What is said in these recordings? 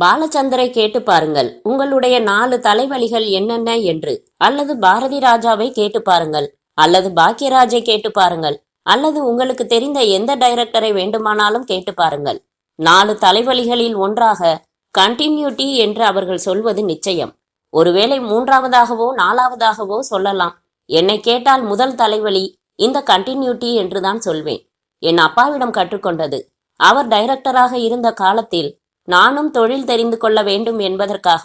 பாலச்சந்தரை கேட்டு பாருங்கள். உங்களுடைய நாலு தலைவலிகள் என்னென்ன என்று. அல்லது பாரதி ராஜாவை கேட்டு பாருங்கள். அல்லது பாக்யராஜை கேட்டு பாருங்கள். அல்லது உங்களுக்கு தெரிந்த எந்த டைரக்டரை வேண்டுமானாலும் கேட்டு பாருங்கள். நாலு தலைவலிகளில் ஒன்றாக கண்டினியூட்டி என்று அவர்கள் சொல்வது நிச்சயம். ஒருவேளை மூன்றாவதாகவோ நாலாவதாகவோ சொல்லலாம். என்னை கேட்டால் முதல் தலைவலி இந்த கண்டினியூட்டி என்றுதான் சொல்வேன். என் அப்பாவிடம் கற்றுக்கொண்டது. அவர் டைரக்டராக இருந்த காலத்தில் நானும் தொழில் தெரிந்து கொள்ள வேண்டும் என்பதற்காக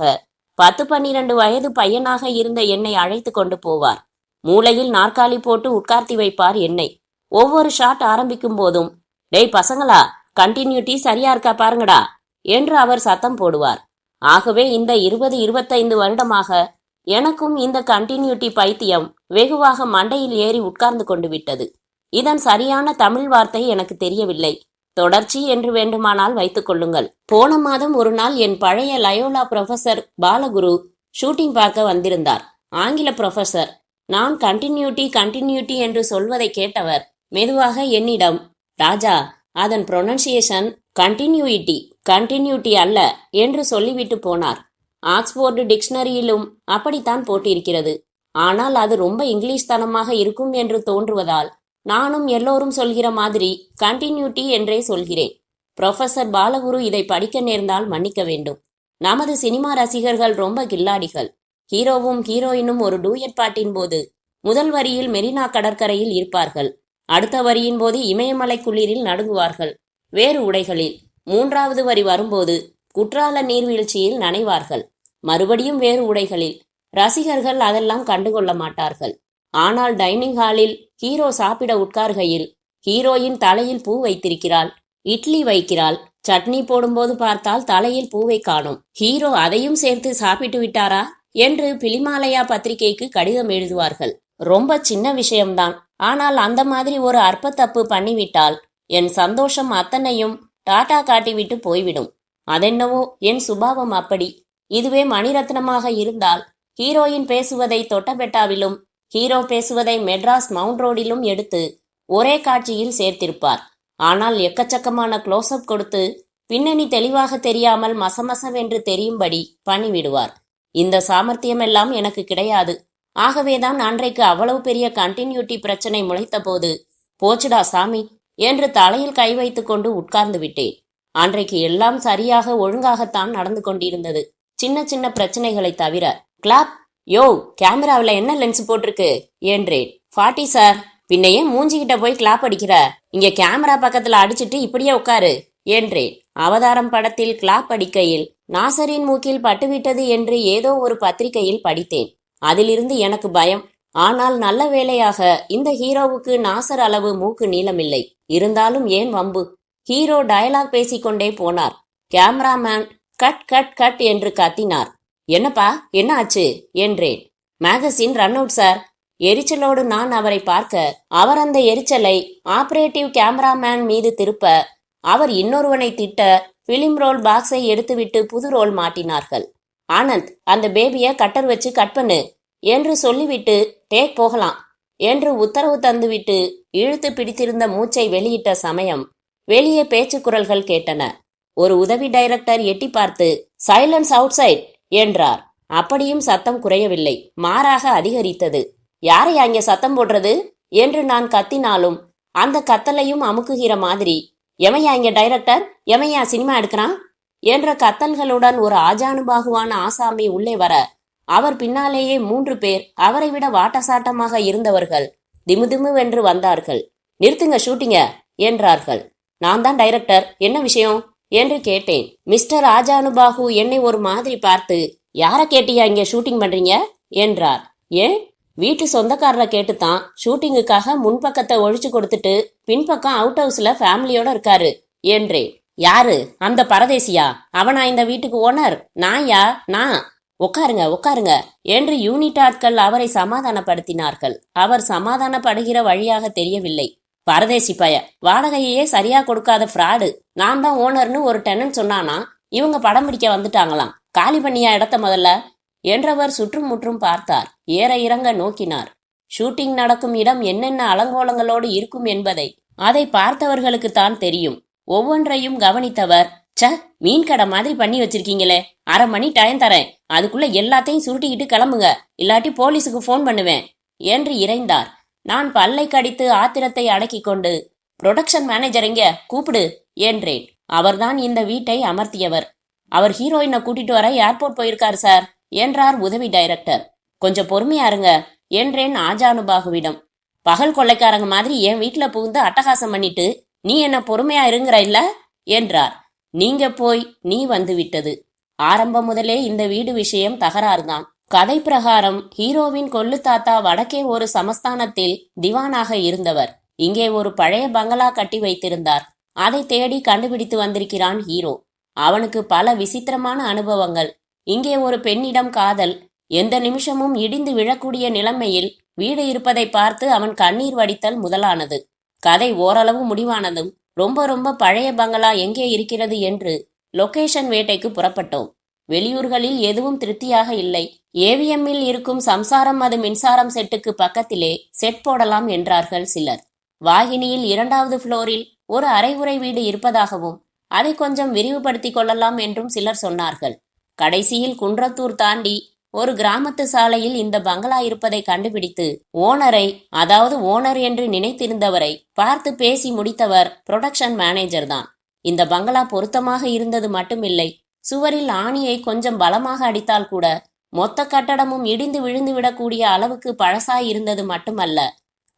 பத்து பன்னிரண்டு வயது பையனாக இருந்த என்னை அழைத்து கொண்டு போவார். மூலையில் நாற்காலி போட்டு உட்கார்த்தி வைப்பார் என்னை. ஒவ்வொரு ஷாட் ஆரம்பிக்கும் போதும் டேய் பசங்களா கண்டினியூட்டி சரியா இருக்கா பாருங்கடா என்று அவர் சத்தம் போடுவார். ஆகவே இந்த இருபது இருபத்தைந்து வருடமாக எனக்கும் இந்த கண்டினியூட்டி பைத்தியம் வெகுவாக மண்டையில் ஏறி உட்கார்ந்து கொண்டு விட்டது. இதன் சரியான தமிழ் வார்த்தை எனக்கு தெரியவில்லை. தொடர்ச்சி என்று வேண்டுமானால் வைத்துக் கொள்ளுங்கள். போன மாதம் ஒரு நாள் என் பழைய லயோலா ப்ரொஃபசர் பாலகுரு ஷூட்டிங் பார்க்க வந்திருந்தார். ஆங்கில ப்ரொஃபசர் நான் கண்டினியூட்டி கண்டினியூட்டி என்று சொல்வதை கேட்டவர் மெதுவாக என்னிடம் ராஜா அதன் ப்ரொனன்சியேஷன் கண்டினியூயிட்டி கண்டினியூட்டி அல்ல என்று சொல்லிவிட்டு போனார். ஆக்ஸ்போர்டு டிக்ஷனரியிலும் அப்படித்தான் போட்டிருக்கிறது. ஆனால் அது ரொம்ப இங்கிலீஷ் தனமாக இருக்கும் என்று தோன்றுவதால் நானும் எல்லோரும் சொல்கிற மாதிரி கண்டினியூட்டி என்றே சொல்கிறேன். ப்ரொஃபசர் பாலகுரு இதை படிக்க நேர்ந்தால் மன்னிக்க வேண்டும். நமது சினிமா ரசிகர்கள் ரொம்ப கில்லாடிகள். ஹீரோவும் ஹீரோயினும் ஒரு டூயட் பாட்டின் போது முதல் வரியில் மெரினா கடற்கரையில் இருப்பார்கள். அடுத்த வரியின் போது இமயமலை குளிரில் நடுங்குவார்கள். வேறு உடைகளில் மூன்றாவது வரி வரும்போது குற்றால நீர்வீழ்ச்சியில் நனைவார்கள். மறுபடியும் வேறு உடைகளில் ரசிகர்கள் அதெல்லாம் கண்டுகொள்ள மாட்டார்கள். ஆனால் டைனிங் ஹாலில் ஹீரோ சாப்பிட உட்கார்கையில் ஹீரோயின் தலையில் பூ வைத்திருக்கிறாள். இட்லி வைக்கிறாள். சட்னி போடும்போது பார்த்தால் தலையில் பூவை காணும். ஹீரோ அதையும் சேர்த்து சாப்பிட்டு விட்டாரா? என்று பிலிமாலயா பத்திரிகைக்கு கடிதம் எழுதுவார்கள். ரொம்ப சின்ன விஷயம்தான். ஆனால் அந்த மாதிரி ஒரு அற்ப தப்பு பண்ணிவிட்டால் என் சந்தோஷம் அத்தனையும் டாடா காட்டிவிட்டு போய்விடும். அதென்னவோ? என் சுபாவம் அப்படி. இதுவே மணிரத்னமாக இருந்தால் ஹீரோயின் பேசுவதை தொட்டபெட்டாவிலும் ஹீரோ பேசுவதை மெட்ராஸ் மவுண்ட் ரோடிலும் எடுத்து ஒரே காட்சியில் சேர்த்திருப்பார். ஆனால் எக்கச்சக்கமான க்ளோஸ்அப் கொடுத்து பின்னணி தெளிவாக தெரியாமல் மசமசவென்று தெரியும்படி பண்ணிவிடுவார் இந்த சாமர்த்தியமெல்லாம் எனக்கு கிடையாது. ஆகவேதான் அன்றைக்கு அவ்வளவு பெரிய கண்டினியூட்டி பிரச்சனை முளைத்தபோது போச்சுடா சாமி என்று தலையில் கை வைத்து கொண்டு உட்கார்ந்து விட்டேன். அன்றைக்கு எல்லாம் சரியாக ஒழுங்காகத்தான் நடந்து கொண்டிருந்தது. சின்ன சின்ன பிரச்சனைகளை தவிர கிளாப் யோ கேமராவில் என்ன லென்ஸ் போட்டிருக்கு? என்றேன். ஃபார்ட்டி சார் பின்னையே மூஞ்சிக்கிட்ட போய் கிளாப் அடிக்கிற. இங்க கேமரா பக்கத்துல அடிச்சிட்டு இப்படியே உட்காரு என்றேன். அவதாரம் படத்தில் கிளாப் அடிக்கையில் நாசரின் மூக்கில் பட்டுவிட்டது என்று ஏதோ ஒரு பத்திரிகையில் படித்தேன். அதிலிருந்து எனக்கு பயம். ஆனால் நல்ல வேளையாக இந்த ஹீரோவுக்கு நாசர் அளவு மூக்கு நீளமில்லை. இருந்தாலும் ஏன் வம்பு? ஹீரோ டயலாக் பேசிக்கொண்டே போனார். கேமராமேன் கட் கட் கட் என்று கத்தினார். என்னப்பா என்ன ஆச்சு என்றேன். Magazine run out sir. எரிச்சலோடு நான் அவரை பார்க்க அவர் அந்த எரிச்சலை ஆபரேட்டிவ் கேமராமேன் மீது திருப்ப அவர் இன்னொருவனை திட்ட பிலிம் ரோல் பாக்ஸை எடுத்துவிட்டு புது ரோல் மாட்டினார்கள். ஆனந்த் அந்த பேபிய கட்டர் வச்சு கட் பண்ணு என்று சொல்லிவிட்டு டேக் போகலாம் என்று உத்தரவு தந்துவிட்டு இழுத்து பிடித்திருந்த மூச்சை வெளியிட்ட சமயம் வெளியே பேச்சு குரல்கள் கேட்டன. ஒரு உதவி டைரக்டர் எட்டி பார்த்து சைலன்ஸ் அவுட் சைட் என்றார். அப்படியும் சத்தம் குறையவில்லை. மாறாக அதிகரித்தது. யாரை அங்கே சத்தம் போடுறது? என்று நான் கத்தினாலும் அந்த கத்தலையும் அமுக்குகிற மாதிரி எமையா இங்க டைரக்டர்? எமையா சினிமா எடுக்கிறான்? என்ற கத்தல்களுடன் ஒரு ஆஜானுபாகுவான ஆசாமி உள்ளே வர அவர் பின்னாலேயே மூன்று பேர் அவரை விட வாட்டசாட்டமாக இருந்தவர்கள் திமுதிமுவென்று வந்தார்கள். நிறுத்துங்க ஷூட்டிங்க என்றார்கள். நான் தான் டைரக்டர். என்ன விஷயம்? என்று கேட்டேன். மிஸ்டர் ராஜானுபாகு என்னை ஒரு மாதிரி பார்த்து யார கேட்டியா இங்க ஷூட்டிங் பண்றீங்க? என்றார். ஏன்? வீட்டு சொந்தக்காரரை கேட்டுத்தான். ஷூட்டிங்குக்காக முன்பக்கத்தை ஒழிச்சு கொடுத்துட்டு பின்பக்கம் அவுட் ஹவுஸ்ல ஃபேமிலியோட இருக்காரு என்றேன். யாரு? அந்த பரதேசியா? அவனா இந்த வீட்டுக்கு ஓனர் நான் யா நான் உட்காருங்க உட்காருங்க என்று யூனிட் ஆட்கள் அவரை சமாதானப்படுத்தினார்கள். அவர் சமாதானப்படுகிற வழியாக தெரியவில்லை. பரதேசி பய வாடகையே சரியா கொடுக்காத ஃப்ராடு நான் தான் ஓனர்னு ஒரு டெனன்ட் சொன்னானா இவங்க படம் பிடிக்க வந்துட்டாங்களாம். காலி பண்ணியா இடத்த முதல்ல? என்றவர் சுற்றும் முற்றும் பார்த்தார். ஏற இறங்க நோக்கினார். ஷூட்டிங் நடக்கும் இடம் என்னென்ன அலங்கோலங்களோடு இருக்கும் என்பதை. அதை பார்த்தவர்களுக்கு தான் தெரியும். ஒவ்வொன்றையும் கவனித்தவர் ச மீன் கடை மாதிரி பண்ணி வச்சிருக்கீங்களே. அரை மணி டைம் தரேன். அதுக்குள்ள எல்லாத்தையும் சுருட்டிக்கிட்டு கிளம்புங்க. இல்லாட்டி போலீஸுக்கு ஃபோன் பண்ணுவேன். என்று இறைந்தார். நான் பல்லை கடித்து ஆத்திரத்தை அடக்கிக் கொண்டு புரொடக்ஷன் மேனேஜர் இங்க கூப்பிடு. என்றேன். அவர்தான் இந்த வீட்டை அமர்த்தியவர். அவர் ஹீரோயினை கூட்டிட்டு வர ஏர்போர்ட் போயிருக்காரு சார் என்றார் உதவி டைரக்டர். கொஞ்சம் பொறுமையா இருங்க என்றேன் ஆஜானுபாகுவிடம். பகல் கொள்ளைக்காரங்க மாதிரி என் வீட்டுல புகுந்து அட்டகாசம் பண்ணிட்டு நீ என்ன பொறுமையா இருங்கிற இல்ல? என்றார். நீங்க போய் நீ வந்து விட்டது. ஆரம்பம் முதலே இந்த வீடு விஷயம் தகராறுதான். கதை பிரகாரம் ஹீரோவின் கொள்ளு தாத்தா வடக்கே ஒரு சமஸ்தானத்தில் திவானாக இருந்தவர். இங்கே ஒரு பழைய பங்களா கட்டி வைத்திருந்தார். அதை தேடி கண்டுபிடித்து வந்திருக்கிறான் ஹீரோ. அவனுக்கு பல விசித்திரமான அனுபவங்கள். இங்கே ஒரு பெண்ணிடம் காதல். எந்த நிமிஷமும் இடிந்து விழக்கூடிய நிலைமையில் வீடு இருப்பதை பார்த்து அவன் கண்ணீர் வடித்தல் முதலானது. கதை ஓரளவு முடிவானதும் ரொம்ப ரொம்ப பழைய பங்களா எங்கே இருக்கிறது என்று லொகேஷன் வேட்டைக்கு புறப்பட்டோம். வெளியூர்களில் எதுவும் திருப்தியாக இல்லை. ஏவிஎம்மில் இருக்கும் சம்சாரம் அது மின்சாரம் செட்டுக்கு பக்கத்திலே செட் போடலாம் என்றார்கள் சிலர். வாகினியில் இரண்டாவது புளோரில் ஒரு அரைகுறை வீடு இருப்பதாகவும் அதை கொஞ்சம் விரிவுபடுத்திக் கொள்ளலாம் என்றும் சிலர் சொன்னார்கள். கடைசியில் குன்றத்தூர் தாண்டி ஒரு கிராமத்து சாலையில் இந்த பங்களா இருப்பதை கண்டுபிடித்து ஓனரை அதாவது ஓனர் என்று நினைத்திருந்தவரை பார்த்து பேசி முடித்தவர் புரொடக்ஷன் மேனேஜர் தான். இந்த பங்களா பொருத்தமாக இருந்தது மட்டுமில்லை சுவரில் ஆணியை கொஞ்சம் பலமாக அடித்தால் கூட மொத்த கட்டடமும் இடிந்து விழுந்து விடக்கூடிய அளவுக்கு பழசாய் இருந்தது மட்டுமல்ல.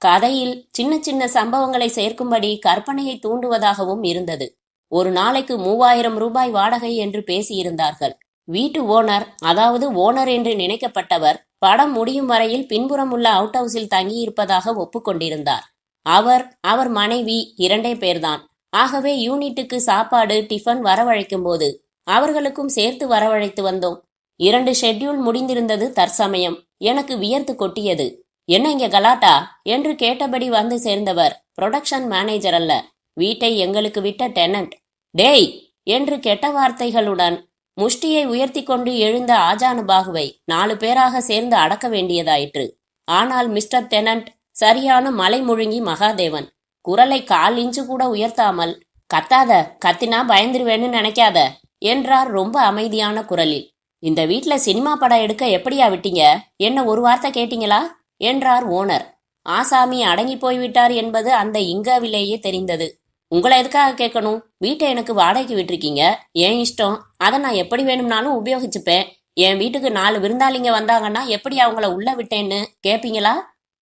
கதையில் சின்ன சின்ன சம்பவங்களை சேர்க்கும்படி கற்பனையை தூண்டுவதாகவும் இருந்தது. ஒரு நாளைக்கு மூவாயிரம் ரூபாய் வாடகை என்று பேசியிருந்தார்கள். வீட்டு ஓனர் அதாவது ஓனர் என்று நினைக்கப்பட்டவர் படம் முடியும் வரையில் பின்புறம் உள்ள அவுட் ஹவுஸில் தங்கியிருப்பதாக ஒப்புக்கொண்டிருந்தார். அவர் அவர் மனைவி இரண்டே பேர்தான். ஆகவே யூனிட்டுக்கு சாப்பாடு டிஃபன் வரவழைக்கும் போது அவர்களுக்கும் சேர்த்து வரவழைத்து வந்தோம். இரண்டு ஷெட்யூல் முடிந்திருந்தது தற்சமயம். எனக்கு வியர்த்து கொட்டியது. என்ன இங்க கலாட்டா? என்று கேட்டபடி வந்து சேர்ந்தவர் புரொடக்ஷன் மேனேஜர் அல்ல. வீட்டை எங்களுக்கு விட்ட டெனன்ட் டேய்! என்று கெட்ட வார்த்தைகளுடன் முஷ்டியை உயர்த்தி கொண்டு எழுந்த ஆஜானுபாகுவை நாலு பேராக சேர்ந்து அடக்க வேண்டியதாயிற்று. ஆனால் மிஸ்டர் டெனன்ட் சரியான மலை முழுங்கி மகாதேவன். குரலை கால் இன்ச்சு கூட உயர்த்தாமல் கத்தாத கத்தினா பயந்துருவேன்னு நினைக்காத என்றார் ரொம்ப அமைதியான குரலில். இந்த வீட்ல சினிமா படம் எடுக்க எப்படியா விட்டீங்க? என்ன ஒரு வார்த்தை கேட்டீங்களா? என்றார் ஓனர். ஆசாமி அடங்கி போய்விட்டார் என்பது அந்த இங்காவிலேயே தெரிந்தது. உங்களை எதுக்காக கேட்கணும்? வீட்டை எனக்கு வாடகைக்கு விட்டிருக்கீங்க. ஏன் இஷ்டம்? அதை நான் எப்படி வேணும்னாலும் உபயோகிச்சுப்பேன். என் வீட்டுக்கு நாலு விருந்தாளிங்க வந்தாங்கன்னா எப்படி அவங்கள உள்ள விட்டேன்னு கேப்பீங்களா?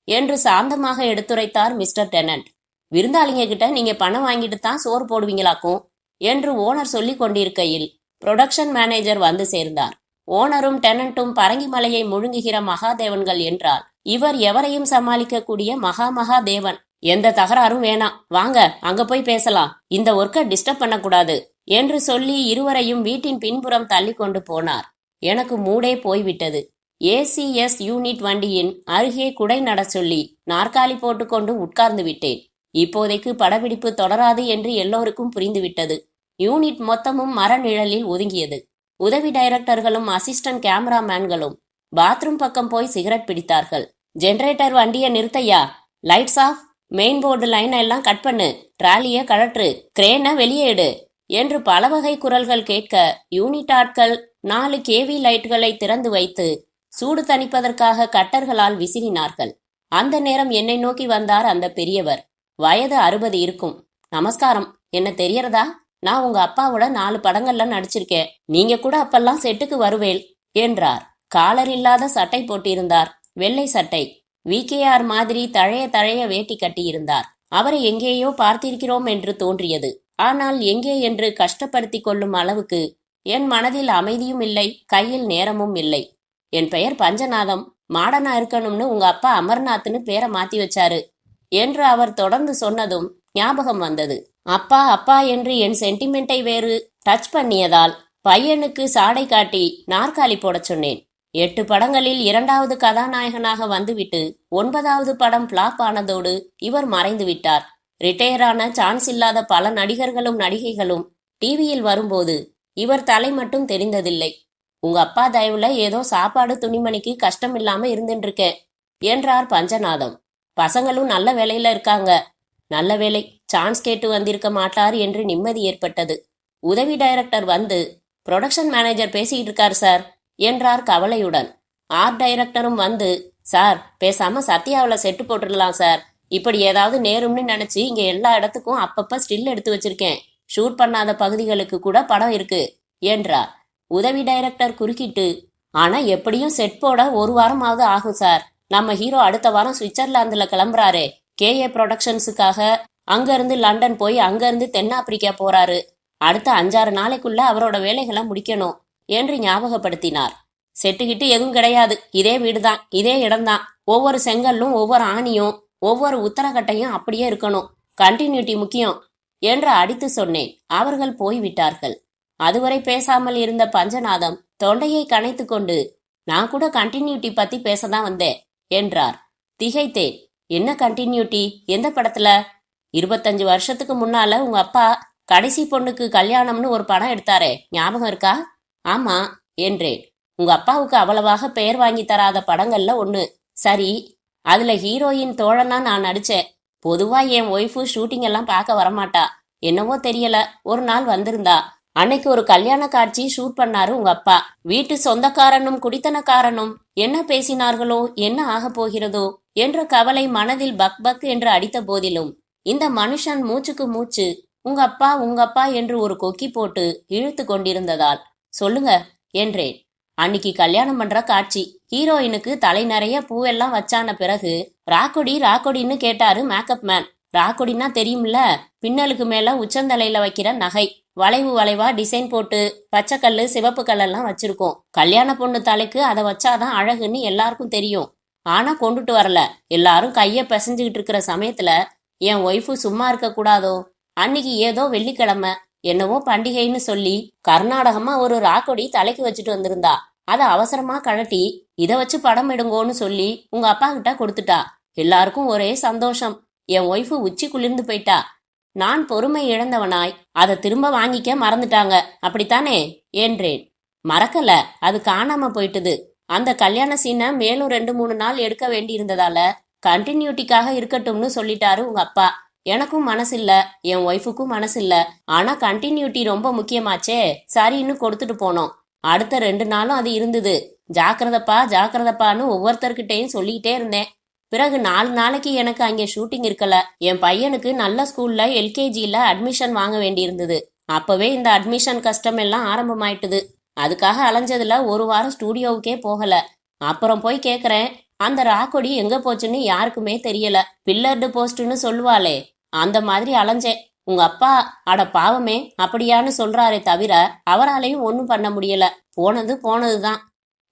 என்று சாந்தமாக எடுத்துரைத்தார் மிஸ்டர் டெனன்ட். விருந்தாளிங்க கிட்ட நீங்க பணம் வாங்கிட்டு தான் சோறு போடுவீங்களாக்கும்? என்று ஓனர் சொல்லி கொண்டிருக்கையில் புரொடக்ஷன் மேனேஜர் வந்து சேர்ந்தார். ஓனரும் டெனன்ட்டும் பரங்கிமலையை முழுங்குகிற மகாதேவன்கள் என்றால் இவர் எவரையும் சமாளிக்கக்கூடிய மகா மகா தேவன். எந்த தகராறும் வேணாம் வாங்க அங்க போய் பேசலாம். இந்த ஒர்க்கை டிஸ்டர்ப் பண்ணக்கூடாது. என்று சொல்லி இருவரையும் வீட்டின் பின்புறம் தள்ளி கொண்டு போனார். எனக்கு மூடே போய்விட்டது. ஏசிஎஸ் யூனிட் வண்டியின் அருகே குடை நட சொல்லி நாற்காலி போட்டுக்கொண்டு உட்கார்ந்து விட்டேன். இப்போதைக்கு படப்பிடிப்பு தொடராது என்று எல்லோருக்கும் புரிந்துவிட்டது. யூனிட் மொத்தமும் மரநிழலில் ஒதுங்கியது. உதவி டைரக்டர்களும் அசிஸ்டன்ட் கேமராமேன்களும் பாத்ரூம் பக்கம் போய் சிகரெட் பிடித்தார்கள். ஜெனரேட்டர் வண்டியை நிறுத்தையா? Lights off. மெயின் போர்டு லைனை எல்லாம் கட் பண்ணு. ட்ராலியை கழற்று. கிரேனை வெளியேடு என்று பல வகை குரல்கள் கேட்க யூனிட் ஆட்கள் நாலு கேவி லைட்களை திறந்து வைத்து சூடு தணிப்பதற்காக கட்டர்களால் விசிறினார்கள். அந்த நேரம் என்னை நோக்கி வந்தார் அந்த பெரியவர். வயது அறுபது இருக்கும். நமஸ்காரம். என்ன தெரியறதா நான் உங்க அப்பாவோட நாலு படங்கள்லாம் நடிச்சிருக்கேன். நீங்க கூட அப்பெல்லாம் செட்டுக்கு வருவேல் என்றார். காலர் இல்லாத சட்டை போட்டிருந்தார். வெள்ளை சட்டை. விகேஆர் மாதிரி தழைய தழைய வேட்டி கட்டியிருந்தார். அவரை எங்கேயோ பார்த்திருக்கிறோம் என்று தோன்றியது. ஆனால் எங்கே என்று கஷ்டப்படுத்திக் கொள்ளும் அளவுக்கு என் மனதில் அமைதியும் இல்லை கையில் நேரமும் இல்லை. என் பெயர் பஞ்சநாதம். மாடனா இருக்கணும்னு உங்க அப்பா அமர்நாத்னு பேரை மாத்தி வச்சாரு என்று அவர் தொடர்ந்து சொன்னதும் ஞாபகம் வந்தது. அப்பா அப்பா என்று என் சென்டிமெண்டை வேறு டச் பண்ணியதால் பையனுக்கு சாடை காட்டி நாற்காலி போடச் சொன்னேன். எட்டு படங்களில் இரண்டாவது கதாநாயகனாக வந்துவிட்டு ஒன்பதாவது படம் பிளாப் ஆனதோடு இவர் மறைந்து விட்டார். ரிட்டையரான சான்ஸ் இல்லாத பல நடிகர்களும் நடிகைகளும் டிவியில் வரும்போது இவர் தலை மட்டும் தெரிந்ததில்லை. உங்க அப்பா தயவுல ஏதோ சாப்பாடு துணிமணிக்கு கஷ்டம் இல்லாம இருந்துருக்க என்றார் பஞ்சநாதம். பசங்களும் நல்ல வேலையில இருக்காங்க. நல்ல வேலை சான்ஸ் கேட்டு வந்திருக்க மாட்டார் என்று நிம்மதி ஏற்பட்டது. உதவி டைரக்டர் வந்து ப்ரொடக்ஷன் மேனேஜர் பேசிக்கிட்டு இருக்கார் சார். என்றார் கவலையுடன். ஆர்ட் டைரக்டரும் வந்து சார் பேசாம சத்யாவில் செட்டு போட்டுடலாம் சார். இப்படி ஏதாவது நேரும்னு நினைச்சு இங்க எல்லா இடத்துக்கும் அப்பப்ப ஸ்டில் எடுத்து வச்சிருக்கேன். ஷூட் பண்ணாத பகுதிகளுக்கு கூட படம் இருக்கு என்றார். உதவி டைரக்டர் குறுக்கிட்டு ஆனா எப்படியும் செட் போட ஒரு வாரமாவது ஆகும் சார். நம்ம ஹீரோ அடுத்த வாரம் சுவிட்சர்லாந்துல கிளம்புறாரு. கேஏ ப்ரொடக்ஷன்ஸுக்காக அங்கிருந்து லண்டன் போய் அங்கிருந்து தென்னாப்பிரிக்கா போறாரு. அடுத்த அஞ்சாறு நாளைக்குள்ள அவரோட வேலைகளை முடிக்கணும். என்று ஞாபகப்படுத்தினார். செட்டுக்கிட்டு எதுவும் கிடையாது. இதே வீடுதான். இதே இடம்தான். ஒவ்வொரு செங்கல்லும் ஒவ்வொரு ஆணியும் ஒவ்வொரு உத்தரக்கட்டையும் அப்படியே இருக்கணும். கண்டினியூட்டி முக்கியம் என்று அடித்து சொன்னேன். அவர்கள் போய்விட்டார்கள். அதுவரை பேசாமல் இருந்த பஞ்சநாதம் தொண்டையை கனைத்து கொண்டு நான் கூட கண்டினியூட்டி பத்தி பேசதான் வந்தேன் என்றார். திகைத்தேன். என்ன கண்டினியூட்டி எந்த படத்துல? இருபத்தஞ்சு வருஷத்துக்கு முன்னால உங்க அப்பா கடைசி பொண்ணுக்கு கல்யாணம்னு ஒரு படம் எடுத்தாரே. ஞாபகம் இருக்கா? ஆமா என்றேன். உங்க அப்பாவுக்கு அவ்வளவாக பெயர் வாங்கி தராத படங்கள்ல ஒண்ணு. சரி அதுல ஹீரோயின் தோழனா நான் நடிச்சேன். பொதுவா என் ஒய்ஃபு ஷூட்டிங் எல்லாம் பார்க்க வரமாட்டா. என்னவோ தெரியல ஒரு நாள் வந்திருந்தா. அன்னைக்கு ஒரு கல்யாண காட்சி ஷூட் பண்ணாரு உங்க அப்பா. வீட்டு சொந்தக்காரனும் குடித்தனக்காரனும். என்ன பேசினார்களோ என்ன ஆக போகிறதோ என்ற கவலை மனதில் பக் பக் என்று அடித்த போதிலும் இந்த மனுஷன் மூச்சுக்கு மூச்சு உங்க அப்பா உங்க அப்பா என்று ஒரு கொக்கி போட்டு இழுத்து கொண்டிருந்ததால் சொல்லுங்க என்றேன். அன்னிக்கு கல்யாணம் பண்ற காட்சி. ஹீரோயினுக்கு தலை நிறைய பூவெல்லாம் வச்சான பிறகு ராக்கொடி ராக்கொடின்னு கேட்டாரு மேக்கப் மேன். ராக்கொடின்னா தெரியும்ல பின்னலுக்கு மேல உச்சந்தலையில வைக்கிற நகை. வளைவு வளைவா டிசைன் போட்டு பச்சைக்கல்லு சிவப்பு கல்லெல்லாம் வச்சிருக்கோம். கல்யாண பொண்ணு தலைக்கு அதை வச்சாதான் அழகுன்னு எல்லாருக்கும் தெரியும். ஆனா கொண்டுட்டு வரல. எல்லாரும் கைய பிசைஞ்சுக்கிட்டு இருக்கிற சமயத்துல என் ஒய்ஃபு சும்மா இருக்க கூடாதோ அன்னைக்கு ஏதோ வெள்ளிக்கிழமை என்னவோ பண்டிகைன்னு சொல்லி கர்நாடகமா ஒரு ராக்கொடி தலைக்கு வச்சுட்டு வந்திருந்தா. அதை அவசரமா கழட்டி இதை வச்சு படம் எடுங்கோன்னு சொல்லி உங்க அப்பா கிட்ட கொடுத்துட்டா. எல்லாருக்கும் ஒரே சந்தோஷம். என் ஒய்ஃபு உச்சி குளிர்ந்து போயிட்டா. நான் பொறுமை இழந்தவனாய் அதை திரும்ப வாங்கிக்க மறந்துட்டாங்க. அப்படித்தானே? என்றேன். மறக்கல. அது காணாம போயிட்டுது. அந்த கல்யாண சீனை மேலும் ரெண்டு மூணு நாள் எடுக்க வேண்டியிருந்ததால கண்டினியூட்டிக்காக இருக்கட்டும்னு சொல்லிட்டாரு உங்க அப்பா. எனக்கும் மனசில்ல என் ஒய்ஃபுக்கும் மனசில்ல. ஆனா கண்டினியூட்டி ரொம்ப முக்கியமாச்சே. சரின்னு கொடுத்துட்டு போனோம். அடுத்த ரெண்டு நாளும் அது இருந்தது. ஜாக்கிரதப்பா ஜாக்கிரதப்பான்னு ஒவ்வொருத்தர்கிட்டயும் சொல்லிக்கிட்டே இருந்தேன். பிறகு நாலு நாளைக்கு எனக்கு அங்கே ஷூட்டிங் இருக்கல. என் பையனுக்கு நல்ல ஸ்கூல்ல எல்கேஜியில அட்மிஷன் வாங்க வேண்டியிருந்தது. அப்பவே இந்த அட்மிஷன் கஷ்டம் எல்லாம் ஆரம்பமாயிட்டுது. அதுக்காக அலைஞ்சதுல ஒரு வாரம் ஸ்டூடியோவுக்கே போகல. அப்புறம் போய் கேக்குறேன் அந்த ராக்கொடி எங்க போச்சுன்னு யாருக்குமே தெரியல. பில்லர்டு போஸ்ட்னு சொல்லுவாளே. அந்த மாதிரி அலைஞ்சேன். உங்க அப்பா அட பாவமே அப்படியான்னு சொல்றாரே தவிர அவராலையும் ஒன்றும் பண்ண முடியல. போனது போனதுதான்.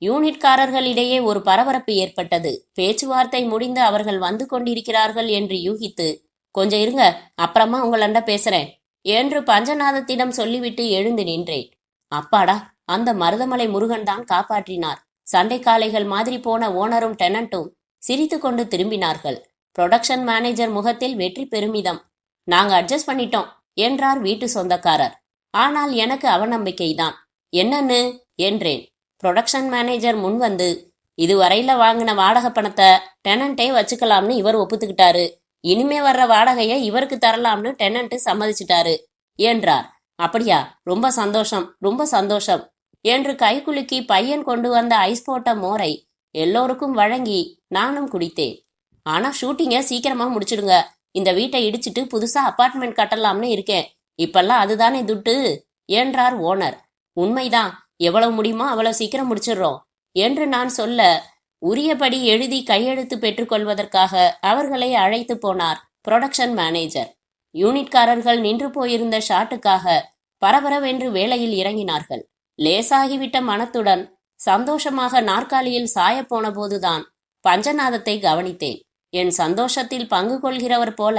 யூனிட்காரர்களிடையே ஒரு பரபரப்பு ஏற்பட்டது. பேச்சுவார்த்தை முடிந்து அவர்கள் வந்து கொண்டிருக்கிறார்கள் என்று யூகித்து கொஞ்சம் இருங்க அப்புறமா உங்களண்ட பேசுறேன் என்று பஞ்சநாதத்திடம் சொல்லிவிட்டு எழுந்து நின்றேன். அப்பாடா அந்த மருதமலை முருகன் தான் காப்பாற்றினார். சண்டைக்காளைகள் மாதிரி போன ஓனரும் டெனண்ட்டும் சிரித்து கொண்டு திரும்பினார்கள். புரொடக்ஷன் மேனேஜர் முகத்தில் வெற்றி பெருமிதம். நாங்க அட்ஜஸ்ட் பண்ணிட்டோம் என்றார் வீட்டு சொந்தக்காரர். ஆனால் எனக்கு அவநம்பிக்கைதான். என்னன்னு? என்றேன். புரொடக்ஷன் மேனேஜர் முன் வந்து இதுவரையில வாங்கின வாடகை பணத்தை டெனண்டே வச்சுக்கலாம்னு இவர் ஒப்புத்துக்கிட்டாரு. இனிமே வர்ற வாடகைய இவருக்கு தரலாம்னு டெனண்ட் சம்மதிச்சிட்டாரு என்றார். அப்படியா? ரொம்ப சந்தோஷம் ரொம்ப சந்தோஷம் என்று கைகுலுக்கி பையன் கொண்டு வந்த ஐஸ் போட்ட மோரை எல்லோருக்கும் வழங்கி நானும் குடித்தேன். ஆனா ஷூட்டிங்க சீக்கிரமா முடிச்சிடுங்க. இந்த வீட்டை இடிச்சிட்டு புதுசா அபார்ட்மெண்ட் கட்டலாம்னு இருக்கேன். இப்பெல்லாம் அதுதானே துட்டு? என்றார் ஓனர். உண்மைதான். எவ்வளவு முடியுமோ அவ்வளவு சீக்கிரம் முடிச்சிடுறோம் என்று நான் சொல்ல உரியபடி எழுதி கையெழுத்து பெற்றுக்கொள்வதற்காக அவர்களை அழைத்து போனார் புரொடக்ஷன் மேனேஜர். யூனிட்காரர்கள் நின்று போயிருந்த ஷாட்டுக்காக பரபரவென்று வேலையில் இறங்கினார்கள். லேசாகிவிட்ட மனத்துடன் சந்தோஷமாக நாற்காலியில் சாயப்போன போதுதான் பஞ்சநாதத்தை கவனித்தேன். என் சந்தோஷத்தில் பங்கு கொள்கிறவர் போல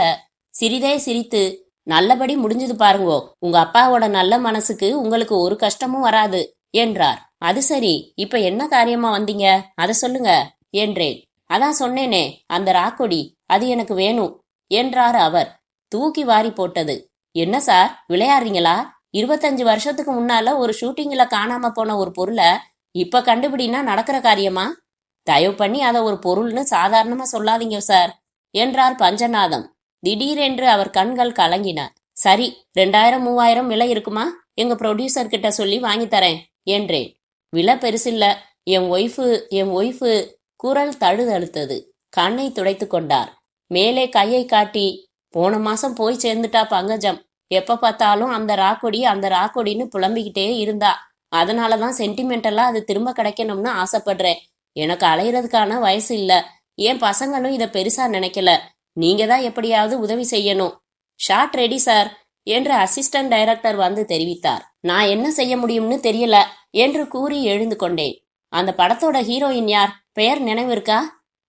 சிறிதே சிரித்து நல்லபடி முடிஞ்சது பாருங்கோ உங்க அப்பாவோட நல்ல மனசுக்கு உங்களுக்கு ஒரு கஷ்டமும் வராது என்றார். அது சரி இப்ப என்ன காரியமா வந்தீங்க? அத சொல்லுங்க என்றேன். அதான் சொன்னேனே அந்த ராக்கொடி அது எனக்கு வேணும் என்றார் அவர். தூக்கி வாரி போட்டது. என்ன சார் விளையாடுறீங்களா? இருபத்தஞ்சு வருஷத்துக்கு முன்னால ஒரு ஷூட்டிங்ல காணாம போன ஒரு பொருளை இப்ப கண்டுபிடினா நடக்கிற காரியமா? தயவு பண்ணி அதை ஒரு பொருள்னு சாதாரணமா சொல்லாதீங்க சார் என்றார் பஞ்சநாதம். திடீரென்று அவர் கண்கள் கலங்கின. சரி ரெண்டாயிரம் மூவாயிரம் விலை இருக்குமா? எங்க ப்ரொடியூசர் கிட்ட சொல்லி வாங்கி தரேன் என்றேன். விலை பெருசில்ல என் ஒய்ஃபு என் ஒய்ஃபு குரல் தழுதழுத்தது. கண்ணை துடைத்து கொண்டார். மேலே கையை காட்டி போன மாசம் போய் சேர்ந்துட்டா பங்கஜம். எப்ப பார்த்தாலும் அந்த ராக்கொடி அந்த ராக்கொடின்னு புலம்பிக்கிட்டே இருந்தா. அதனாலதான் சென்டிமெண்டலா அது திரும்ப கிடைக்கணும்னு ஆசைப்படுறேன். எனக்கு அலையிறதுக்கான வயசு இல்ல. என் பசங்களும் இத பெருசா நினைக்கல. நீங்க தான் எப்படியாவது உதவி செய்யணும். ஷார்ட் ரெடி சார் என்று அசிஸ்டன்ட் டைரக்டர் வந்து தெரிவித்தார். நான் என்ன செய்ய முடியும்னு தெரியல என்று கூறி எழுந்து கொண்டேன். அந்த படத்தோட ஹீரோயின் யார்? பெயர் நினைவிருக்கா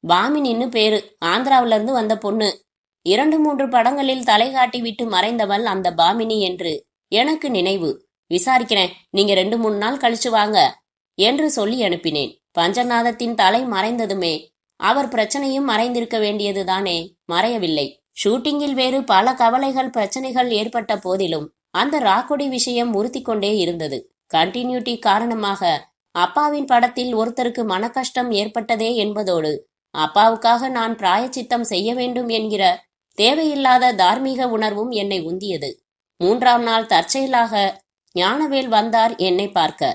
பாமினின்னு பேரு. ஆந்திராவில இருந்து வந்த பொண்ணு. இரண்டு மூன்று படங்களில் தலை காட்டிவிட்டு மறைந்தவள் அந்த பாமினி என்று எனக்கு நினைவு. விசாரிக்கிறேன். நீங்க ரெண்டு மூணு நாள் கழிச்சு வாங்க என்று சொல்லி அனுப்பினேன். பஞ்சநாதத்தின் தலை மறைந்ததுமே அவர் பிரச்சனையும் மறைந்திருக்க வேண்டியதுதானே மறையவில்லை. ஷூட்டிங்கில் வேறு பல கவலைகள் பிரச்சனைகள் ஏற்பட்ட போதிலும் அந்த ராக்குடி விஷயம் உறுத்தி கொண்டே இருந்தது. கண்டினியூட்டி காரணமாக அப்பாவின் படத்தில் ஒருத்தருக்கு மனக்கஷ்டம் ஏற்பட்டதே என்பதோடு அப்பாவுக்காக நான் பிராயச்சித்தம் செய்ய வேண்டும் என்கிற தேவையில்லாத தார்மீக உணர்வும் என்னை உந்தியது. மூன்றாம் நாள் தற்செயலாக ஞானவேல் வந்தார் என்னை பார்க்க.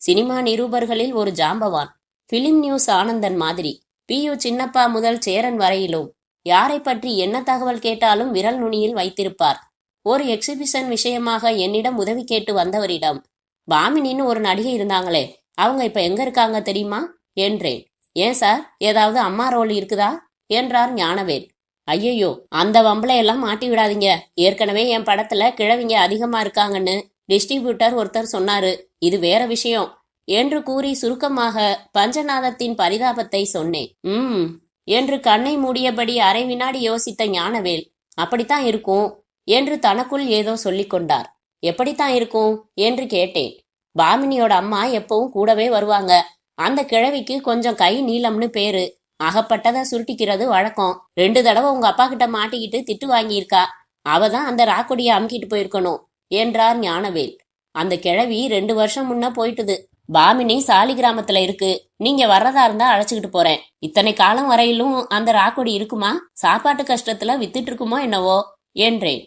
சினிமா நிரூபர்களில் ஒரு ஜாம்பவான். பிலிம் நியூஸ் ஆனந்தன் மாதிரி. பி யு சின்னப்பா முதல் சேரன் வரையிலும். யாரை பற்றி என்ன தகவல் கேட்டாலும் விரல் நுனியில் வைத்திருப்பார். ஒரு எக்ஸிபிஷன் விஷயமாக என்னிடம் உதவி கேட்டு வந்தவரிடம் பாமினின்னு ஒரு நடிகை இருந்தாங்களே அவங்க இப்ப எங்க இருக்காங்க தெரியுமா? என்றேன். ஏன் சார்? ஏதாவது அம்மா ரோல் இருக்குதா? என்றார் ஞானவேல். ஐயையோ அந்த வம்பளை எல்லாம் மாட்டி விடாதீங்க. ஏற்கனவே என் படத்துல கிழவிங்க அதிகமா இருக்காங்கன்னு டிஸ்ட்ரிபியூட்டர் ஒருத்தர் சொன்னாரு. இது வேற விஷயம். என்று கூறி சுருக்கமாக பஞ்சநாதத்தின் பரிதாபத்தை சொன்னேன். ம். என்று கண்ணை மூடியபடி அரை வினாடி யோசித்த ஞானவேல் அப்படித்தான் இருக்கும் என்று தனக்குள் ஏதோ சொல்லிக் கொண்டார். எப்படித்தான் இருக்கும்? என்று கேட்டேன். பாமினியோட அம்மா எப்பவும் கூடவே வருவாங்க. அந்த கிழவிக்கு கொஞ்சம் கை நீளம்னு பேரு. அகப்பட்டதை சுருட்டிக்கிறது வழக்கம். ரெண்டு தடவை உங்க அப்பா கிட்ட மாட்டிக்கிட்டு திட்டு வாங்கியிருக்கா. அவ தான் அந்த ராக்குடிய அமுக்கிட்டு போயிருக்கணும் என்றார் ஞானவேல். அந்த கிழவி ரெண்டு வருஷம் முன்ன போயிட்டுது. பாமினி சாலி கிராமத்துல இருக்கு. நீங்க வர்றதா இருந்தா அழைச்சுக்கிட்டு போறேன். இத்தனை காலம் வரையிலும் அந்த ராக்குடி இருக்குமா? சாப்பாட்டு கஷ்டத்துல வித்துட்டு இருக்குமோ என்னவோ? என்றேன்.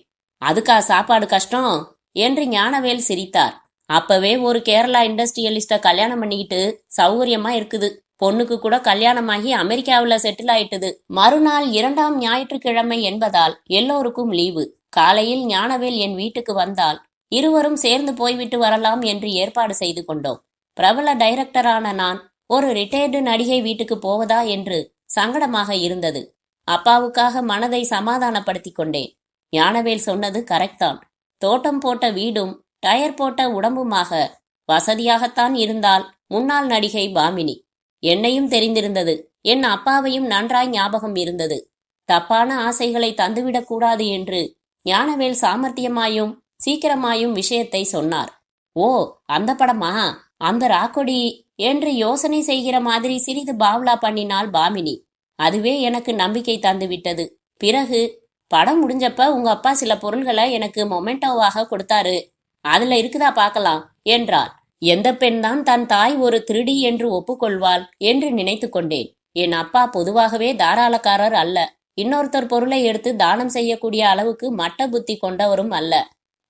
அதுக்கா சாப்பாடு கஷ்டம்? என்று ஞானவேல் சிரித்தார். அப்பவே ஒரு கேரளா இண்டஸ்ட்ரியலிஸ்ட கல்யாணம் பண்ணிக்கிட்டு சௌகரியமா இருக்குது. பொண்ணுக்கு கூட கல்யாணமாகி அமெரிக்காவில் செட்டில் ஆயிட்டது. மறுநாள் இரண்டாம் ஞாயிற்றுக்கிழமை என்பதால் எல்லோருக்கும் லீவு. காலையில் ஞானவேல் என் வீட்டுக்கு வந்தால் இருவரும் சேர்ந்து போய்விட்டு வரலாம் என்று ஏற்பாடு செய்து கொண்டோம். பிரபல டைரக்டரான நான் ஒரு ரிட்டையர்டு நடிகை வீட்டுக்கு போவதா என்று சங்கடமாக இருந்தது. அப்பாவுக்காக மனதை சமாதானப்படுத்திக் கொண்டேன். ஞானவேல் சொன்னது கரெக்ட் தான். தோட்டம் போட்ட வீடும் டயர் போட்ட உடம்புமாக வசதியாகத்தான் இருந்தால் முன்னாள் நடிகை பாமினி. என்னையும் தெரிந்திருந்தது. என் அப்பாவையும் நன்றாய் ஞாபகம் இருந்தது. தப்பான ஆசைகளை தந்துவிடக் கூடாது என்று ஞானவேல் சாமர்த்தியமாயும் சீக்கிரமாயும் விஷயத்தை சொன்னார். ஓ அந்த படமா? அந்த ராக்கொடி? என்று யோசனை செய்கிற மாதிரி சிறிது பாவ்லா பண்ணினாள் பாமினி. அதுவே எனக்கு நம்பிக்கை தந்துவிட்டது. பிறகு படம் முடிஞ்சப்ப உங்க அப்பா சில பொருள்களை எனக்கு மொமெண்டோவாக கொடுத்தாரு. அதுல இருக்குதா பார்க்கலாம் என்றாள். எந்த பெண்தான் தன் தாய் ஒரு திருடி என்று ஒப்புக்கொள்வாள் என்று நினைத்து கொண்டேன். என் அப்பா பொதுவாகவே தாராளக்காரர் அல்ல. இன்னொருத்தர் பொருளை எடுத்து தானம் செய்யக்கூடிய அளவுக்கு மட்ட புத்தி கொண்டவரும் அல்ல.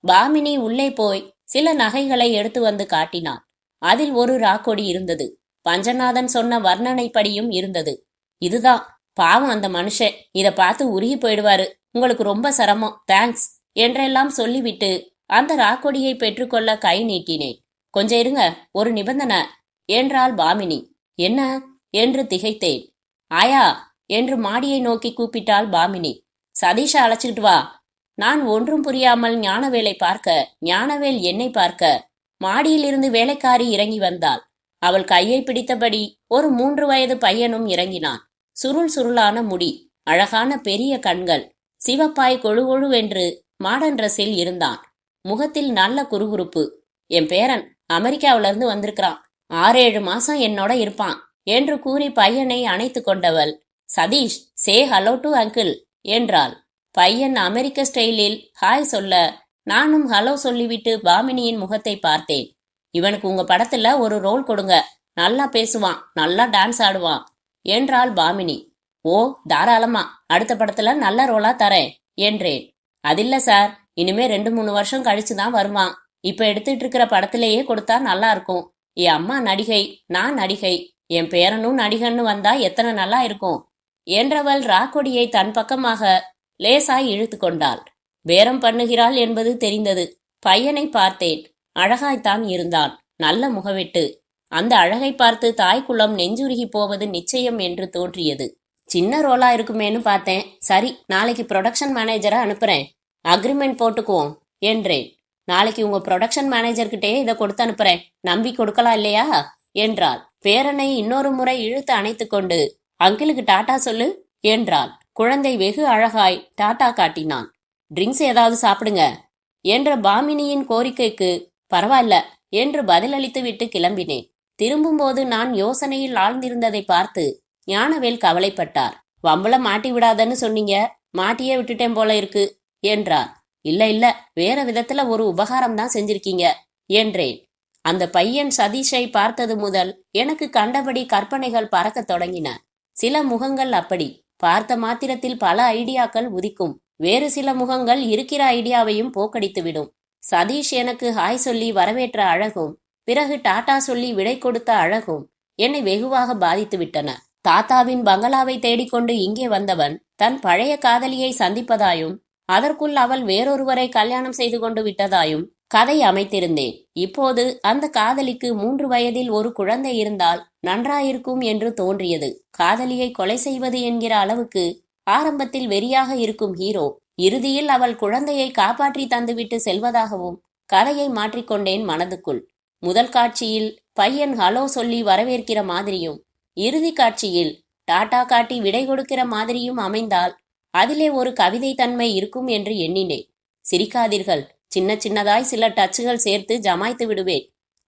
பாமினி உள்ளே போய் சில நகைகளை எடுத்து வந்து காட்டினான். அதில் ஒரு ராக்கொடி இருந்தது. பஞ்சநாதன் சொன்ன வர்ணனைப்படியும் இருந்தது. இதுதான். பாவம் அந்த மனுஷன். இத பார்த்து உருகி போயிடுவாரு. உங்களுக்கு ரொம்ப சிரமம். தேங்க்ஸ் என்றெல்லாம் சொல்லிவிட்டு அந்த ராக்கொடியை பெற்றுக்கொள்ள கை நீட்டினேன். கொஞ்சம் இருங்க ஒரு நிபந்தனை. என்றாள் பாமினி. என்ன? என்று திகைத்தேன். ஆயா என்று மாடியை நோக்கி கூப்பிட்டாள் பாமினி. சதீஷா அழைச்சிக்கிட்டு வா. நான் ஒன்றும் புரியாமல் ஞானவேலை பார்க்க ஞானவேல் என்னை பார்க்க மாடியிலிருந்து வேலைக்காரி இறங்கி வந்தாள். அவள் கையை பிடித்தபடி ஒரு மூன்று வயது பையனும் இறங்கினான். சுருள் சுருளான முடி அழகான பெரிய கண்கள் சிவப்பாய் கொழுகொழுவென்று மாடன் ட்ரெஸ்ஸில் இருந்தான். முகத்தில் நல்ல குறுகுறுப்பு. என் பேரன் அமெரிக்காவில இருந்து வந்திருக்கிறான். ஆறேழு மாசம் என்னோட இருப்பான் என்று கூறி பையனை அணைத்து கொண்டவள். Satish say hello to uncle என்றாள். பையன் அமெரிக்க ஸ்டைலில் ஹாய் சொல்ல நானும் ஹலோ சொல்லிவிட்டு பாமினியின் முகத்தை பார்த்தேன். இவனுக்கு உங்க படத்துல ஒரு ரோல் கொடுங்க. நல்லா பேசுவான் நல்லா டான்ஸ் ஆடுவான் என்றாள் பாமினி. ஓ தாராளமா அடுத்த படத்துல நல்ல ரோலா தரேன் என்றேன். அதில்ல சார் இனிமே ரெண்டு மூணு வருஷம் கழிச்சு தான் வருவான் இப்ப எடுத்துட்டு இருக்கிற படத்திலேயே கொடுத்தா நல்லா இருக்கும் என் அம்மா நடிகை நான் நடிகை. என் பேரனும் நடிகன்னு வந்தா எத்தனை நல்லா இருக்கும். என்றவள் ராக்கொடியை தன் பக்கமாக லேசாய் இழுத்து கொண்டாள். பேரம் பண்ணுகிறாள் என்பது தெரிந்தது. பையனை பார்த்தேன். அழகாய்த்தான் இருந்தான். நல்ல முகவெட்டு. அந்த அழகை பார்த்து தாய்க்குளம் நெஞ்சுருகி போவது நிச்சயம் என்று தோன்றியது. சின்ன ரோலா இருக்குமேன்னு பார்த்தேன். சரி நாளைக்கு ப்ரொடக்ஷன் மேனேஜரை அனுப்புறேன். அக்ரிமெண்ட் போட்டுக்குவோம் என்றேன். நாளைக்கு உங்க ப்ரொடக்ஷன் மேனேஜர்கிட்டே இதை கொடுத்து அனுப்புறேன். நம்பி கொடுக்கலாம் இல்லையா? என்றாள். பேரனை இன்னொரு முறை இழுத்து அணைத்து கொண்டு அங்கிளுக்கு டாட்டா சொல்லு என்றாள். குழந்தை வெகு அழகாய் டாட்டா காட்டினான். ட்ரிங்க்ஸ் ஏதாவது சாப்பிடுங்க என்ற பாமினியின் கோரிக்கைக்கு பரவாயில்ல என்று பதிலளித்து விட்டு கிளம்பினேன். திரும்பும்போது நான் யோசனையில் ஆழ்ந்திருந்ததை பார்த்து ஞானவேல் கவலைப்பட்டார். வம்பள மாட்டி விடாதன்னு சொன்னீங்க. மாட்டியே விட்டுட்டேன் போல இருக்கு என்றார். இல்ல இல்ல வேற விதத்துல ஒரு உபகாரம் தான் செஞ்சிருக்கீங்க என்றேன். அந்த பையன் சதீஷை பார்த்தது முதல் எனக்கு கண்டபடி கற்பனைகள் பறக்க தொடங்கின. சில முகங்கள் அப்படி. பார்த்த மாத்திரத்தில் பல ஐடியாக்கள் உதிக்கும். வேறு சில முகங்கள் இருக்கிற ஐடியாவையும் போக்கடித்துவிடும். சதீஷ் எனக்கு ஹாய் சொல்லி வரவேற்ற அழகும். பிறகு டாடா சொல்லி விடை கொடுத்த அழகும் என்னை வெகுவாக பாதித்து விட்டன தாத்தாவின் பங்களாவை தேடிக்கொண்டு இங்கே வந்தவன் தன் பழைய காதலியை சந்திப்பதாயும் அதற்குள் அவள் வேறொருவரை கல்யாணம் செய்து கொண்டு விட்டதாயும் கதை அமைத்திருந்தேன் இப்போது அந்த காதலிக்கு மூன்று வயதில் ஒரு குழந்தை இருந்தால் நன்றாயிருக்கும் என்று தோன்றியது. காதலியை கொலை செய்வது என்கிற அளவுக்கு ஆரம்பத்தில் வெறியாக இருக்கும் ஹீரோ இறுதியில் அவள் குழந்தையை காப்பாற்றி தந்துவிட்டு செல்வதாகவும் கதையை மாற்றிக்கொண்டேன் மனதுக்குள். முதல் காட்சியில் பையன் ஹலோ சொல்லி வரவேற்கிற மாதிரியும் இறுதி காட்சியில் டாடா காட்டி விடை கொடுக்கிற மாதிரியும் அமைந்தால் அதிலே ஒரு கவிதை தன்மை இருக்கும் என்று எண்ணினேன். சிரிக்காதீர்கள். சின்ன சின்னதாய் சில டச்சுகள் சேர்த்து ஜமாய்த்து விடுவேன்.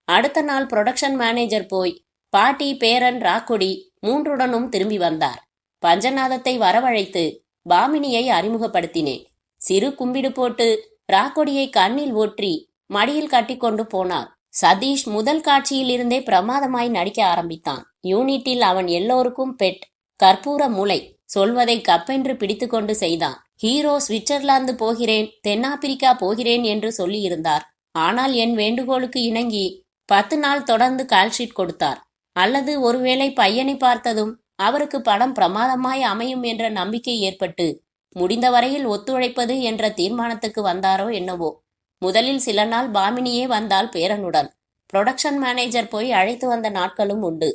அடுத்த நாள் புரொடக்ஷன் மேனேஜர் போய் பாட்டி பேரன் ராக்குடி மூன்றுடனும் திரும்பி வந்தார். பஞ்சநாதத்தை வரவழைத்து பாமினியை அறிமுகப்படுத்தினேன். சிறு கும்பிடு போட்டு ராக்கொடியை கண்ணில் ஒற்றி மடியில் கட்டிக்கொண்டு போனார். சதீஷ் முதல் காட்சியில் இருந்தே பிரமாதமாய் நடிக்க ஆரம்பித்தான். யூனிட்டில் அவன் எல்லோருக்கும் பெட் கற்பூர முளை சொல்வதை கப்பென்று பிடித்துக்கொண்டு செய்தான். ஹீரோ சுவிட்சர்லாந்து போகிறேன் தென்னாப்பிரிக்கா போகிறேன் என்று சொல்லியிருந்தார். ஆனால் என் வேண்டுகோளுக்கு இணங்கி பத்து நாள் தொடர்ந்து கால்ஷீட் கொடுத்தார். அல்லது ஒருவேளை பையனை பார்த்ததும் அவருக்கு படம் பிரமாதமாய் அமையும் என்ற நம்பிக்கை ஏற்பட்டு முடிந்தவரையில் ஒத்துழைப்பது என்ற தீர்மானத்துக்கு வந்தாரோ என்னவோ. முதலில் சில நாள் பாமினியே வந்தால் பேரனுடன். புரொடக்ஷன் மேனேஜர் போய் அழைத்து வந்த நாட்களும் உண்டு.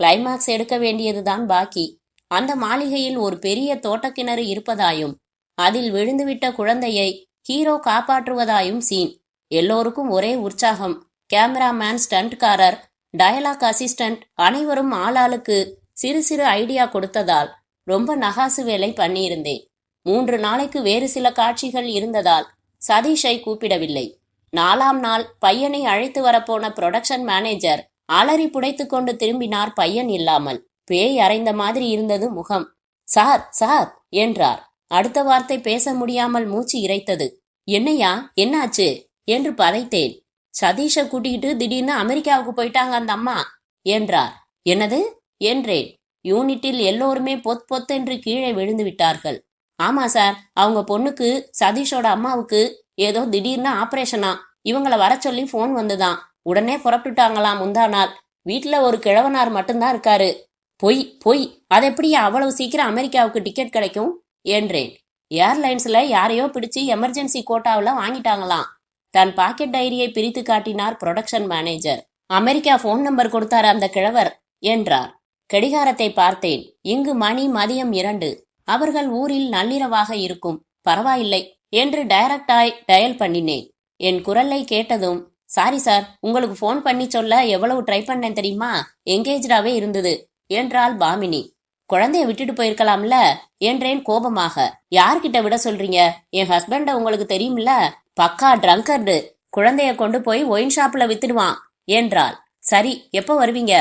கிளைமாக்ஸ் எடுக்க வேண்டியதுதான் பாக்கி. அந்த மாளிகையில் ஒரு பெரிய தோட்டக்கிணறு இருப்பதாயும் அதில் விழுந்துவிட்ட குழந்தையை ஹீரோ காப்பாற்றுவதாயும் சீன். எல்லோருக்கும் ஒரே உற்சாகம். கேமராமேன் ஸ்டண்ட்காரர் டயலாக் அசிஸ்டன்ட் அனைவரும் ஆளாளுக்கு சிறு சிறு ஐடியா கொடுத்ததால் ரொம்ப நகாசு வேலை பண்ணியிருந்தேன். மூன்று நாளைக்கு வேறு சில காட்சிகள் இருந்ததால் சதீஷை கூப்பிடவில்லை. நாலாம் நாள் பையனை அழைத்து வரப்போன புரொடக்ஷன் மேனேஜர் அலறி புடைத்துக்கொண்டு திரும்பினார் பையன் இல்லாமல். பேய் அறைந்த மாதிரி இருந்தது முகம். சார் சார் என்றார். அடுத்த வார்த்தை பேச முடியாமல் மூச்சு இறைத்தது. என்னையா? என்னாச்சு? என்று பதைத்தேன். சதீஷை கூட்டிக்கிட்டு திடீர்னு அமெரிக்காவுக்கு போயிட்டாங்க அந்த அம்மா என்றார். என்னது? என்றேன். யூனிட்டில் எல்லோருமே பொத் பொத்தென்று கீழே விழுந்து விட்டார்கள். ஆமா சார். அவங்க பொண்ணுக்கு சதீஷோட அம்மாவுக்கு ஏதோ திடீர்னு ஆபரேஷனா? இவங்களை வர சொல்லி ஃபோன் வந்துதான் உடனே புறப்பட்டுட்டாங்களாம் முந்தா நாள்? வீட்டுல ஒரு கிழவனார் மட்டும்தான் இருக்காரு. பொய் பொய். அது எப்படி அவ்வளவு சீக்கிரம் அமெரிக்காவுக்கு டிக்கெட் கிடைக்கும்? என்றேன். ஏர்லைன்ஸ்ல யாரையோ பிடிச்சு எமர்ஜென்சி கோட்டாவில் வாங்கிட்டாங்களாம். தன் பாக்கெட் டைரியை பிரித்து காட்டினார் production manager America phone number கொடுத்தார் அந்த கிழவர் என்றார். கடிகாரத்தை பார்த்தேன். இங்கு மணி மதியம் இரண்டு. அவர்கள் ஊரில் நள்ளிரவாக இருக்கும். பரவாயில்லை என்று டைரக்டாய் டயல் பண்ணினேன். என் குரலை கேட்டதும் சாரி சார் உங்களுக்கு ஃபோன் பண்ணி சொல்ல எவ்வளவு ட்ரை பண்ணேன் தெரியுமா? எங்கேஜ்டாவே இருந்தது. என்றாள் பாமினி. குழந்தைய விட்டுட்டு போயிருக்கலாம்ல? என்றேன் கோபமாக. யார்கிட்ட விட சொல்றீங்க? என் ஹஸ்பண்ட உங்களுக்கு தெரியும்ல? பக்கா ட்ரங்கர்டு குழந்தைய கொண்டு போய் ஒயின் ஷாப்ல வித்துடுவான் என்றாள். சரி எப்போ வருவீங்க?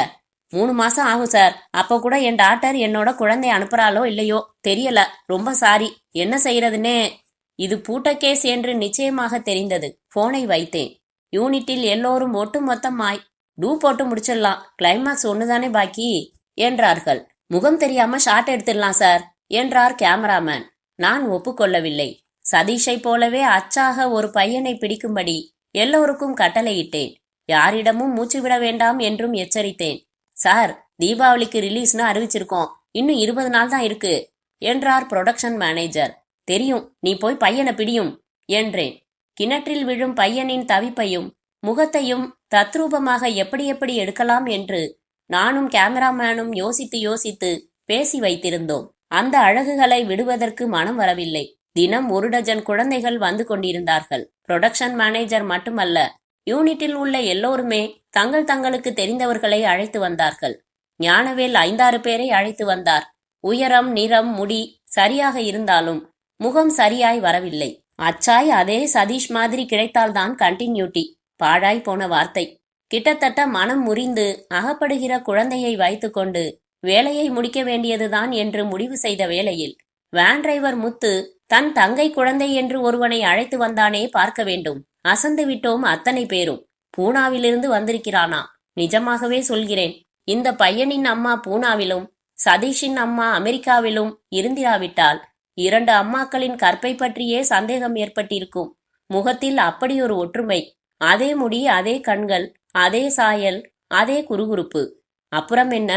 மூணு மாசம் ஆகும் சார் அப்போ கூட என் டாக்டர் என்னோட குழந்தைய அனுப்புறாளோ இல்லையோ தெரியல. ரொம்ப சாரி என்ன செய்யறதுன்னே? இது பூட்ட கேஸ் என்று நிச்சயமாக தெரிந்தது. போனை வைத்தேன். யூனிட்டில் எல்லோரும் ஒட்டு மொத்தமாய் டூ போட்டு முடிச்சிடலாம். கிளைமாக்ஸ் ஒண்ணுதானே பாக்கி? என்றார்கள். முகம் தெரியாம ஷாட் எடுத்துடலாம் சார் என்றார் கேமராமேன் நான் ஒப்புக்கொள்ளவில்லை. சதீஷை போலவே அச்சாக ஒரு பையனை பிடிக்கும்படி எல்லோருக்கும் கட்டளையிட்டேன். யாரிடமும் மூச்சு விட வேண்டாம் என்றும் எச்சரித்தேன். சார் தீபாவளிக்கு ரிலீஸ்னு அறிவிச்சிருக்கோம். இன்னும் இருபது நாள் தான் இருக்கு என்றார் புரொடக்ஷன் மேனேஜர் தெரியும் நீ போய் பையனை பிடியும் என்றேன். கிணற்றில் விழும் பையனின் தவிப்பையும் முகத்தையும் தத்ரூபமாக எப்படி எப்படி எடுக்கலாம் என்று நானும் கேமராமேனும் யோசித்து யோசித்து பேசி வைத்திருந்தோம். அந்த அழகுகளை விடுவதற்கு மனம் வரவில்லை. தினம் ஒரு டஜன் குழந்தைகள் வந்து கொண்டிருந்தார்கள். புரொடக்ஷன் மேனேஜர் மட்டுமல்ல யூனிட்டில் உள்ள எல்லோருமே தங்கள் தங்களுக்கு தெரிந்தவர்களை அழைத்து வந்தார்கள். ஞானவேல் ஐந்தாறு பேரை அழைத்து வந்தார். உயரம் நிறம் முடி சரியாக இருந்தாலும் முகம் சரியாய் வரவில்லை. அச்சாய் அதே சதீஷ் மாதிரி கிடைத்தால்தான் கண்டினியூட்டி பாழாய் போன வார்த்தை. கிட்டத்தட்ட மனம் முறிந்து அகப்படுகிற குழந்தையை வைத்துக்கொண்டு வேலையை முடிக்க வேண்டியதுதான் என்று முடிவு செய்த வேளையில் வேன் டிரைவர் முத்து தன் தங்கை குழந்தை என்று ஒருவனை அழைத்து வந்தானே பார்க்க வேண்டும். அசந்து விட்டோம் அத்தனை பேரும். பூனாவிலிருந்து வந்திருக்கிறானா? நிஜமாகவே சொல்கிறேன். இந்த பையனின் அம்மா பூனாவிலும் சதீஷின் அம்மா அமெரிக்காவிலும் இருந்திராவிட்டால் இரண்டு அம்மாக்களின் கற்பை பற்றியே சந்தேகம் ஏற்பட்டிருக்கும். முகத்தில் அப்படி ஒரு ஒற்றுமை. அதே முடி அதே கண்கள் அதே சாயல் அதே குறுகுறுப்பு. அப்புறம் என்ன?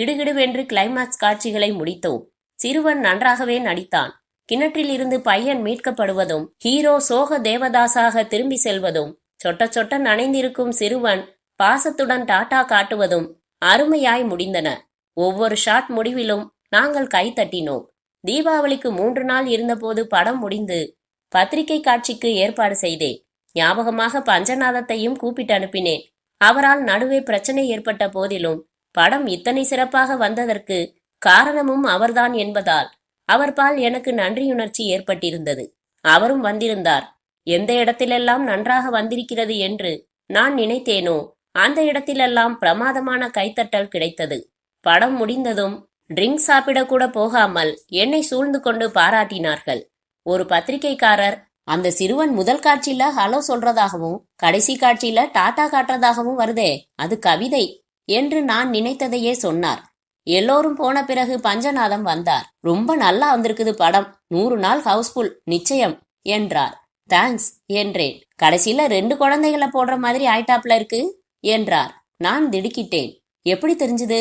கிடுகிடுவென்று கிளைமாக்ஸ் காட்சிகளை முடித்தோம். சிறுவன் நன்றாகவே நடித்தான். கிணற்றில் இருந்து பையன் மீட்கப்படுவதும் ஹீரோ சோக தேவதாசாக திரும்பி செல்வதும் சொட்ட சொட்ட நனைந்திருக்கும் சிறுவன் பாசத்துடன் டாட்டா காட்டுவதும் அருமையாய் முடிந்தன. ஒவ்வொரு ஷாட் முடிவிலும் நாங்கள் கை தட்டினோம். தீபாவளிக்கு மூன்று நாள் இருந்தபோது படம் முடிந்து பத்திரிகை காட்சிக்கு ஏற்பாடு செய்தேன். ஞாபகமாக பஞ்சநாதத்தையும் கூப்பிட்டு அனுப்பினேன். அவரால் நடுவே பிரச்சனை ஏற்பட்ட போதிலும் படம் இத்தனை சிறப்பாக வந்ததற்கு காரணமும் அவர்தான் என்பதால் அவர் பால் எனக்கு நன்றியுணர்ச்சி ஏற்பட்டிருந்தது. அவரும் வந்திருந்தார். எந்த இடத்திலெல்லாம் நன்றாக வந்திருக்கிறது என்று நான் நினைத்தேனோ அந்த இடத்திலெல்லாம் பிரமாதமான கைத்தட்டல் கிடைத்தது. படம் முடிந்ததும் ட்ரிங்க் சாப்பிடக்கூட போகாமல் என்னை சூழ்ந்து கொண்டு பாராட்டினார்கள். ஒரு பத்திரிகைக்காரர் அந்த சிறுவன் முதல் காட்சியில ஹலோ சொல்றதாகவும் கடைசி காட்சியில டாடா காட்டுறதாகவும் வருதே அது கவிதை என்று நான் நினைத்ததையே சொன்னார். எல்லோரும் போன பிறகு பஞ்சநாதம் வந்தார். ரொம்ப நல்லா வந்திருக்குது படம். நூறு நாள் ஹவுஸ்ஃபுல் நிச்சயம் என்றார். தேங்க்ஸ் என்றேன். கடைசியில ரெண்டு குழந்தைகளை போடுற மாதிரி ஆயிட்டாப்ல இருக்கு என்றார். நான் திடுக்கிட்டேன். எப்படி தெரிஞ்சது?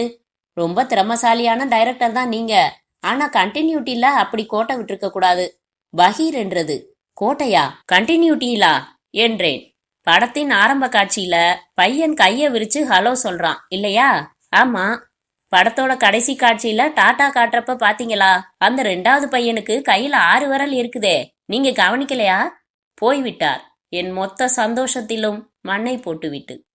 ரொம்ப திறமசாலியான டைரக்டர் தான் நீங்க. ஆனா கண்டினியூட்டில அப்படி கோட்டை விட்டுருக்க கூடாது பகீர் என்றது. கோட்டையா? கண்டினியூட்டியிலா என்றேன். படத்தின் ஆரம்ப காட்சியில பையன் கைய விரிச்சு ஹலோ சொல்றான் இல்லையா? ஆமா. படத்தோட கடைசி காட்சியில டாடா காட்டுறப்ப பாத்தீங்களா? அந்த ரெண்டாவது பையனுக்கு கையில ஆறு விரல் இருக்குதே. நீங்க கவனிக்கலையா? போய்விட்டார். என் மொத்த சந்தோஷத்திலும் மண்ணை போட்டுவிட்டு.